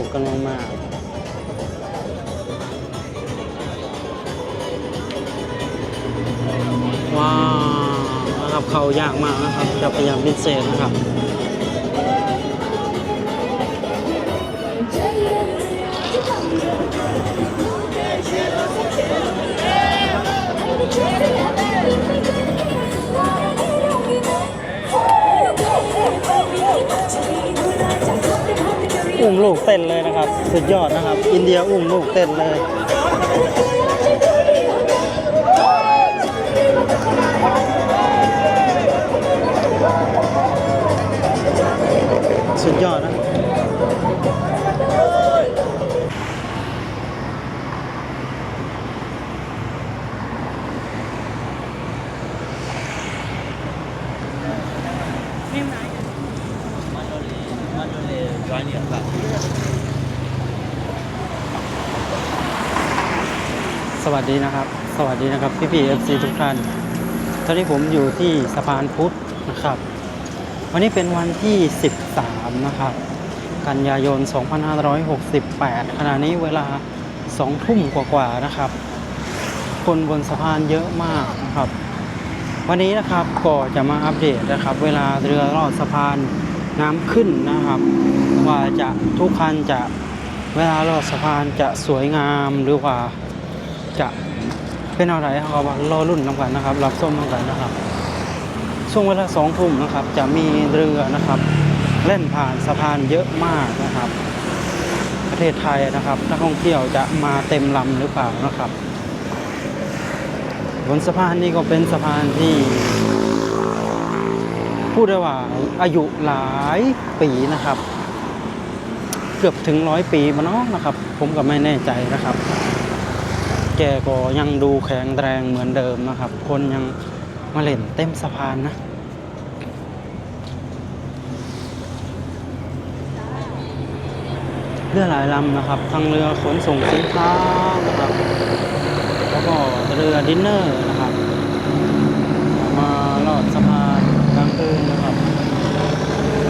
สุขกันมากๆว้าวนะครับเขายากมากนะครับจะพยายามพิเศษนะครับ อุ้มลูกเต้นเลยนะครับ สุดยอดนะครับ อินเดียอุ้มลูกเต้นเลยสุดย สวัสดีนะครับ สวัสดีนะครับพี่พีเอฟซีทุกท่าน ตอนนี้ผมอยู่ที่สะพานพุทธนะครับ วันนี้เป็นวันที่ 13 นะครับ กันยายน 2568 ขณะนี้เวลา 2 ทุ่มกว่าๆนะครับ คนบนสะพานเยอะมากนะครับ วันนี้นะครับก็จะมาอัปเดตนะครับ เวลาเรือลอดสะพานน้ำขึ้นนะครับ ว่าจะทุกคันจะเวลาลอดสะพานจะสวยงามหรือว่า จะเป็นอะไรเขาก็รอรุ่นน้ำกันนะครับ รับส้มน้ำกันนะครับ ช่วงเวลาสองทุ่มนะครับ จะมีเรือนะครับ เล่นผ่านสะพานเยอะมากนะครับ ประเทศไทยนะครับนักท่องเที่ยวจะมาเต็มลำหรือเปล่านะครับบนสะพานนี้ก็เป็นสะพานที่พูดได้ว่าอายุหลายปีนะครับ เกือบถึงร้อยปีมาเนาะนะครับ ผมก็ไม่แน่ใจนะครับ แกก็ยังดูแข็งแรงเหมือนเดิมนะครับ คนยังมาเล่นเต็มสะพานนะเรือหลายลำนะครับ ทั้งเรือขนส่งสินค้านะครับ แล้วก็เรือดินเนอร์นะครับ มาลอดสะพานกลางคืนนะครับ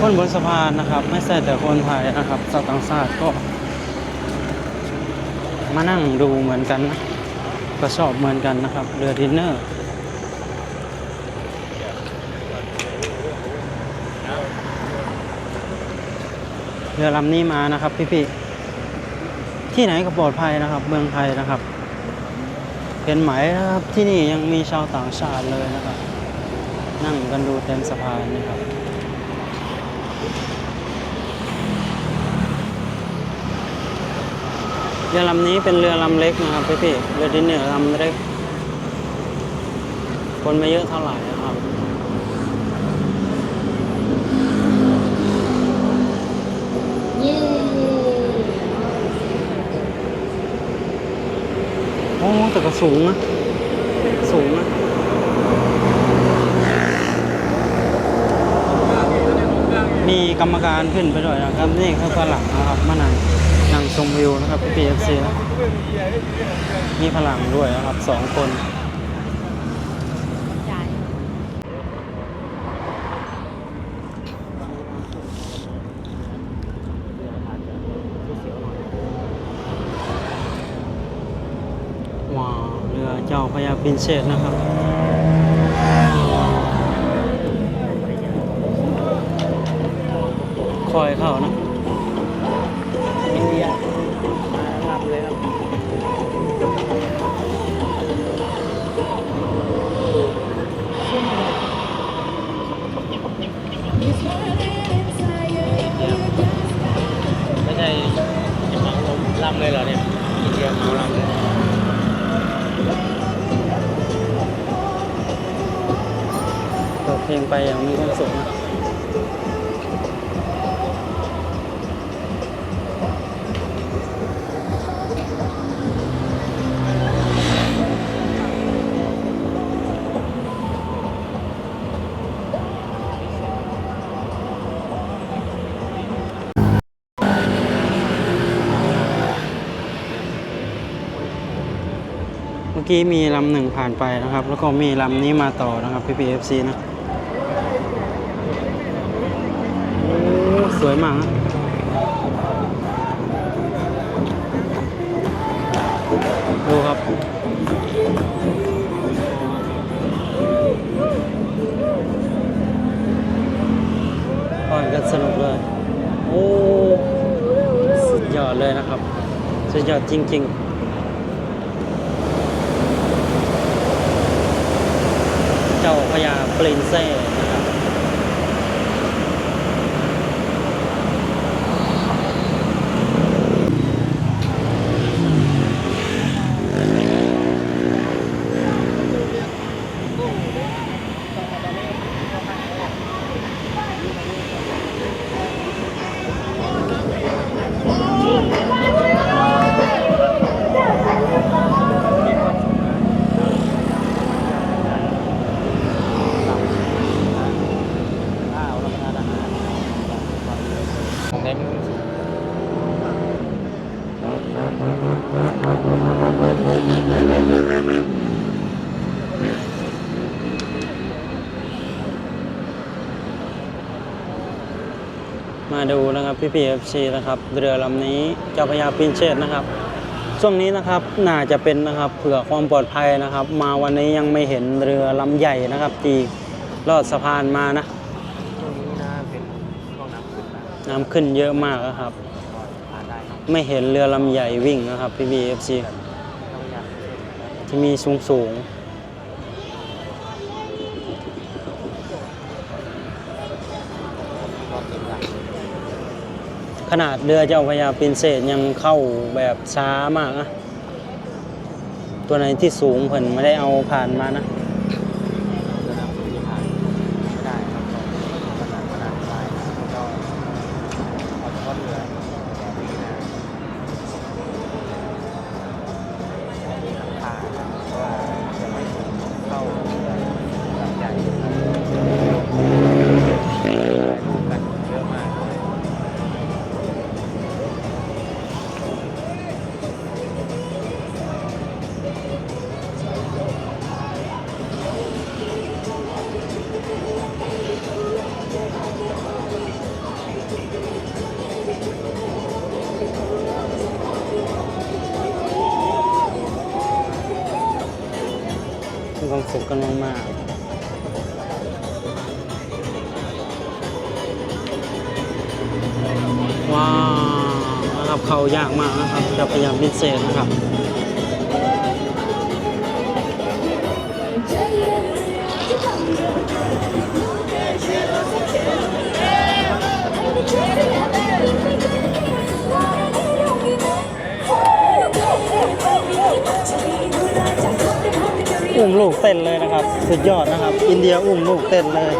คนบนสะพานนะครับ ไม่ใช่แต่คนไทยนะครับชาวต่างชาติก็มานั่งดูเหมือนกันนะ ก็ชอบเหมือนกันนะครับ เรือดินเนอร์เรือลำนี้มานะครับพี่ๆที่ไหนก็ปลอดภัยนะครับ เมืองไทยนะครับเห็นไหมนะครับที่นี่ยังมีชาวต่างชาติเลยนะครับ นั่งกันดูเต็มสะพานนะครับ เรือลำนี้เป็นเรือลำเล็กนะครับพี่พี่ๆเรือดินเนอร์ลำเล็ก คนไม่เยอะเท่าไหร่นะครับเย้โอ้แต่ก็สูงนะ สูงนะมีกรรมการขึ้นไปด้วยนะครับ นี่คือฝรั่งนะครับมานั่ง นั่งชมวิวนะครับพี่พีเอฟซีนะมีฝรั่งด้วยนะครับสองคนว้าวเรือเจ้าพระยาปินเซสนะครับคอยเข้านะ ลงไปอย่างมีความสุขนะเมื่อกี้มีลำหนึ่งผ่านไปนะครับ แล้วก็มีลำนี้มาต่อนะครับ PPFC นะ สวยมากดูครับ ปล่อยกันสนุกเลย โอ้สุดยอดเลยนะครับ สุดยอดจริง ๆจ้าพญาเปรินเซ่ มาดูนะครับพี่พีเอฟซีนะครับ เรือลำนี้เจ้าพระยาปรินเชษนะครับ ช่วงนี้นะครับน่าจะเป็นนะครับเผื่อความปลอดภัยนะครับ มาวันนี้ยังไม่เห็นเรือลำใหญ่นะครับที่ลอดสะพานมานะช่วงนี้นะเป็นช่วงน้ำขึ้นนะน้ำขึ้นเยอะมากนะครับก็ผ่านได้ครับ ไม่เห็นเรือลำใหญ่วิ่งนะครับพี่พีเอฟซีต้องยักเส้นนะครับที่มีสูงสูง ขนาดเรือเจ้าพยาปินเศษยังเข้าแบบช้ามากนะ ตัวไหนที่สูงเพิ่นไม่ได้เอาผ่านมานะ มีความสุขกันมากๆว้าวนะครับเขายากมากนะครับจะพยายามพิเศษนะครับ อุ้มลูกเต้นเลยนะครับ สุดยอดนะครับ อินเดียอุ้มลูกเต้นเลย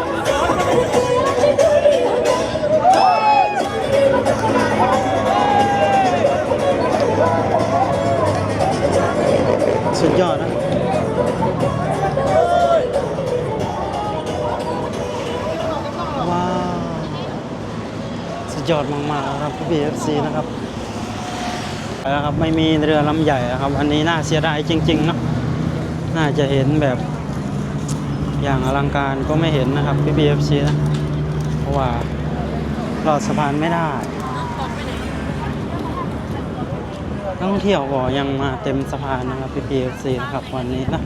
สุดยอดนะ ว้าว สุดยอดมากๆนะครับพี่ BFC นะครับนะครับ ไม่มีเรือลำใหญ่นะครับ อันนี้น่าเสียดายจริงๆเนะ น่าจะเห็นแบบอย่างอลังการก็ไม่เห็นนะครับพี่ BFC นะ เพราะว่าลอดสะพานไม่ได้นักท่องเที่ยวก็ยังมาเต็มสะพานนะครับพี่ BFC นะครับวันนี้นะ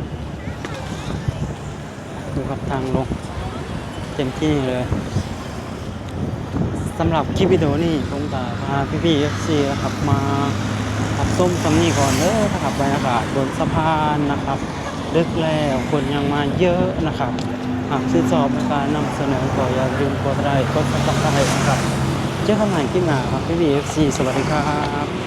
ดูครับทางลงเต็มที่เลยสำหรับคลิปวิดีโอนี้ผมจะพาพี่พี่ๆ FC นะครับมาขับส้มตำนี่ก่อนเด้อนะครับบรรยากาศบนสะพานนะครับ ลึกแล้วคนยังมาเยอะนะครับ หากชื่นชอบในการนำเสนอก็อย่าลืมกดไลค์กดซับสไครต์นะครับ เจอกันใหม่คลิปหน้าครับพี่บีเอฟซีสวัสดีครับ